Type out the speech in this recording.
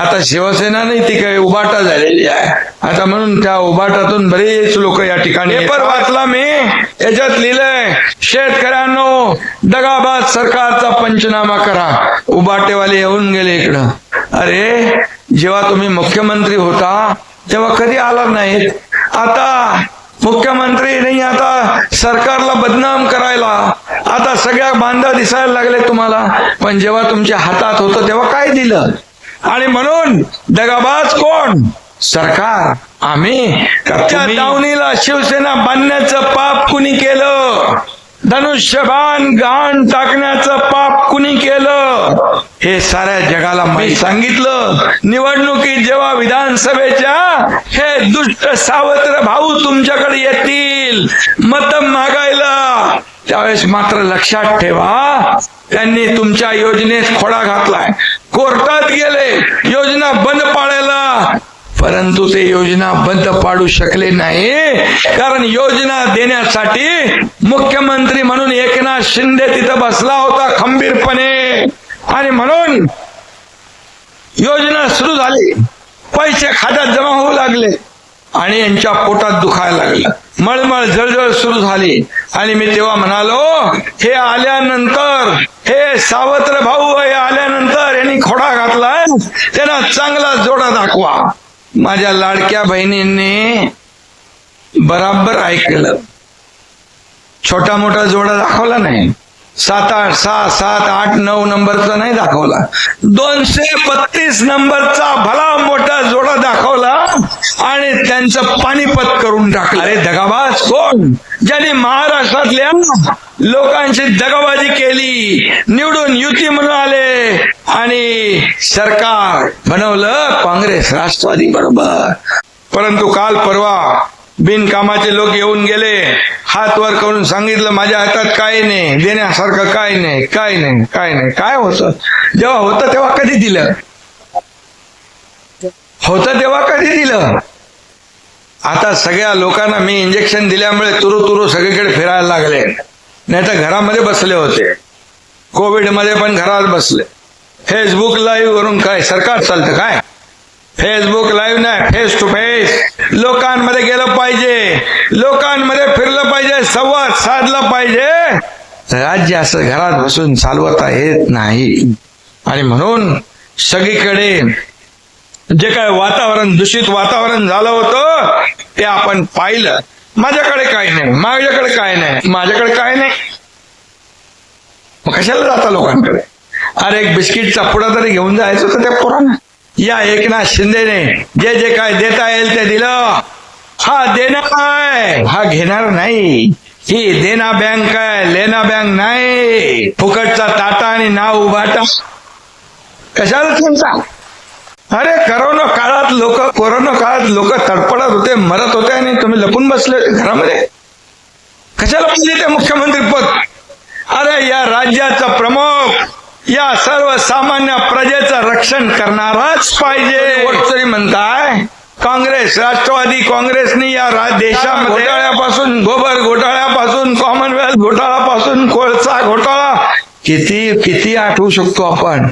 आता शिवसेना नाही ती काही उभाटा झालेली आहे. आता म्हणून त्या उभाटातून बरेच लोक या ठिकाणी पेपर वाचला मी. याच्यात लिहिलंय शेतकऱ्यांनो दगाबाद सरकारचा पंचनामा करा. उबाटेवाले येऊन गेले इकडं. अरे जेव्हा तुम्ही मुख्यमंत्री होता तेव्हा कधी आला नाहीत? आता मुख्यमंत्री नाही आता सरकारला बदनाम करायला. आता सगळ्या बांधा दिसायला लागले तुम्हाला. पण जेव्हा तुमच्या हातात होतं तेव्हा काय दिलं? आणि म्हणून दगाबाज कोण? सरकार. आम्ही. त्या दावणीला शिवसेना बांधण्याचं पाप कुणी केलं? धनुष्यबाण घाण टाकण्याचं पाप कुणी केलं? हे साऱ्या जगाला माहीत सांगितलं. निवडणुकीत जेव्हा विधानसभेच्या हे दुष्ट सावत्र भाऊ तुमच्याकडे येतील. मत मागायला. त्यावेळेस मात्र लक्षात ठेवा त्यांनी तुमच्या योजनेत खोडा घातलाय कोर्टात गेले योजना बंद पाडायला परंतु ते योजना बंद पाडू शकले नाही. कारण योजना देण्यासाठी मुख्यमंत्री म्हणून एकनाथ शिंदे तिथं बसला होता खंबीरपणे. आणि म्हणून योजना सुरू झाली. पैसे खात्यात जमा होऊ लागले आणि यांच्या पोटात दुखायला लागलं. मळमळ जळजळ सुरू झाली. आणि मी तेव्हा म्हणालो हे आल्यानंतर हे सावत्र भाऊ हे आल्यानंतर यांनी खोडा घातलाय त्यांना चांगला जोडा दाखवा. माझ्या लाडक्या बहिणींनी बराबर ऐकलं. छोटा मोठा जोडा दाखवला नाही. सात आठ सहा सात आठ नऊ नंबरचा नाही दाखवला. दोनशे बत्तीस नंबरचा भला मोठा जोडा दाखवला. आणि त्यांचं पाणीपत करून टाकलं. अरे दगाबाज. कोण? ज्यांनी महाराष्ट्रातल्या लोकांची दगाबाजी केली निवडून युती म्हणून आले आणि सरकार बनवलं काँग्रेस राष्ट्रवादी बरोबर. परंतु काल परवा बिनकामाचे लोक येऊन गेले हात वर करून सांगितलं माझ्या हातात काय नाही देण्यासारखं काय नाही काय नाही काय नाही काय होतं? जेव्हा होतं तेव्हा कधी दिलं? होतं तेव्हा कधी दिलं? आता सगळ्या लोकांना मी इंजेक्शन दिल्यामुळे तुरु तुरु सगळीकडे फिरायला लागले. नाही तर घरामध्ये बसले होते. कोविडमध्ये पण घरात बसले. फेसबुक लाईव्ह वरून काय? सरकार चालतं काय? फेसबुक लाईव्ह नाही फेस टू फेस लोकांमध्ये गेलं पाहिजे. लोकांमध्ये फिरलं पाहिजे. संवाद साधला पाहिजे. राज्य असं घरात बसून चालवता येत नाही. आणि म्हणून सगळीकडे जे काय वातावरण दूषित वातावरण झालं होतं ते आपण पाहिलं. माझ्याकडे काय नाही माझ्याकडे काय नाही माझ्याकडे काय नाही. मग कशाला जाता लोकांकडे? अरे एक बिस्किटचा पुडा तरी घेऊन जायचं होतं त्या पोरांना. या एकनाथ शिंदेने जे जे काय देता येईल ते दिलं. हा देणार आहे हा घेणार नाही. ही देना बँक आहे लेना बँक नाही. फुकटचा ताटा आणि नाव उभाटा. कशाला तुमचा करोना काळात लोक कोरोना काळात लोक तडपडत होते मरत होते आणि तुम्ही लपून बसले घरामध्ये? कशाला पाहिजे ते मुख्यमंत्री पद? अरे या राज्याचा प्रमुख या सर्वसामान्य प्रजेचं रक्षण करणाराच पाहिजे. म्हणताय? काँग्रेस राष्ट्रवादी काँग्रेसनी या देशामध्ये घोटाळ्यापासून गोबर घोटाळ्यापासून कॉमनवेल्थ घोटाळ्यापासून कोळसा घोटाळा किती किती आठवू शकतो आपण?